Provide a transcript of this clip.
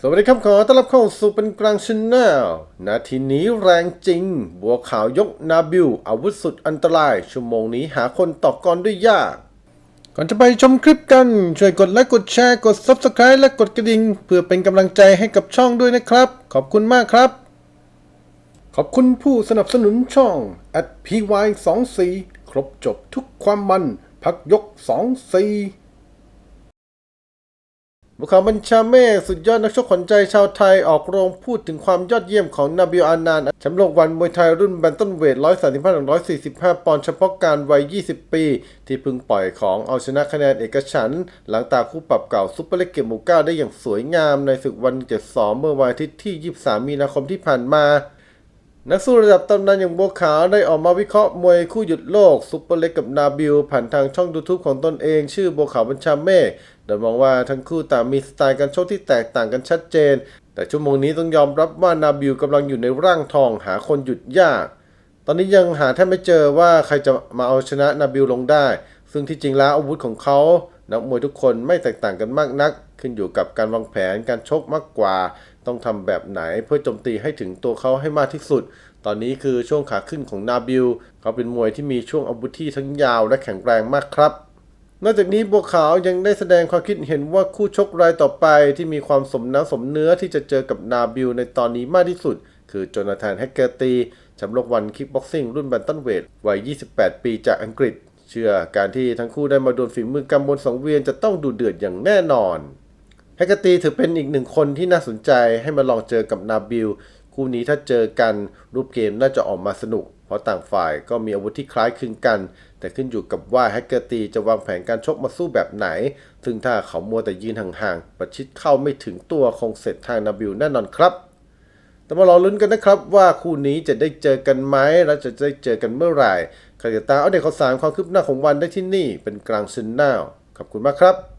สวัสดีครับขอต้อนรับเข้าสู่เป็นกลางชนแนลนาทีนี้แรงจริง บัวขาวยกนาบิลอาวุธสุดอันตราย ชั่วโมงนี้หาคนต่อกรด้วยยาก ก่อนจะไปชมคลิปกัน ช่วยกดไลค์กดแชร์กด Subscribe และกดกระดิ่ง เพื่อเป็นกำลังใจให้กับช่องด้วยนะครับ ขอบคุณมากครับ ขอบคุณผู้สนับสนุนช่อง atpy24 ครบจบทุกความมัน พักยก 24 บุคคลบัญชาเมฆสุดยอดนักชกขวัญใจชาวไทยออกโรงพูดถึงความยอดเยี่ยมของนาบิลอานานแชมป์โลกวันมวยไทยรุ่นแบนตันเวท 135-145 ปอนด์เฉพาะการวัย 20 ปี ที่เพึงปล่อยของเอาชนะคะแนนเอกฉันท์หลังตาคู่ปรับเก่าซุปเปอร์เล็กเกมหมู่เก้าได้อย่างสวยงามในศึกวันเจ็ดสองเมื่อวันอาทิตย์ที่ 23 มีนาคมที่ผ่านมา นักสู้ระดับตำนานอย่างบัวขาวได้ออกมาวิเคราะห์มวยคู่หยุดโลกซุปเปอร์เล็กกับนาบิลผ่านทางช่องยูทูบของตนเอง ชื่อบัวขาวบัญชาเมฆโดยมองว่าทั้งคู่ต่างมีสไตล์การชกที่แตกต่างกันชัดเจน แต่ชั่วโมงนี้ต้องยอมรับว่านาบิลกำลังอยู่ในร่างทองหาคนหยุดยาก ตอนนี้ยังหาแทบไม่เจอว่าใครจะมาเอาชนะนาบิลลงได้ ซึ่งที่จริงแล้วอาวุธของเขานักมวยทุกคนไม่แตกต่างกันมากนัก ขึ้นอยู่กับการวางแผนการชกมากกว่า ต้องทำแบบไหนเพื่อโจมตีให้ถึงตัวเขาให้มากที่สุด ตอนนี้คือช่วงขาขึ้นของนาบิล เขาเป็นมวยที่มีช่วงอาวุธที่ทั้งยาวและแข็งแรงมากครับนอกจากนี้บัวขาวยังได้แสดงความคิดเห็นว่าคู่ชกรายต่อไปที่มีความสมน้ำสมเนื้อที่จะเจอกับนาบิลในตอนนี้มากที่สุด คือโจนาธานแฮกเกอร์ตีแชมป์โลกวันคิกบ็อกซิ่งรุ่นแบนตันเวทวัย 28 ปีจากอังกฤษ เชื่อการที่ทั้งคู่ได้มาดวลฝีมือกันบนสังเวียนจะต้องดูเดือดอย่างแน่นอน แฮกเกอร์ตีถือเป็นอีกหนึ่งคนที่น่าสนใจให้มาลองเจอกับนาบิลคู่นี้ถ้าเจอกันรูปเกมน่าจะออกมาสนุก เพราะต่างฝ่ายก็มีอาวุธที่คล้ายคลึงกัน แต่ขึ้นอยู่กับว่าแฮกเกอร์ตีจะวางแผนการชกมาสู้แบบไหน ซึ่งถ้าเขามัวแต่ยืนห่างๆ ประชิดเข้าไม่ถึงตัวคงเสร็จทางนาบิลแน่นอนครับ แต่มารอลุ้นกันนะครับว่าคู่นี้จะได้เจอกันไหมและจะได้เจอกันเมื่อไหร่ใครจะตามเอาเด็กข่าวสารความคืบหน้าของวันได้ที่นี่เป็นกลางซินแนลขอบคุณมากครับ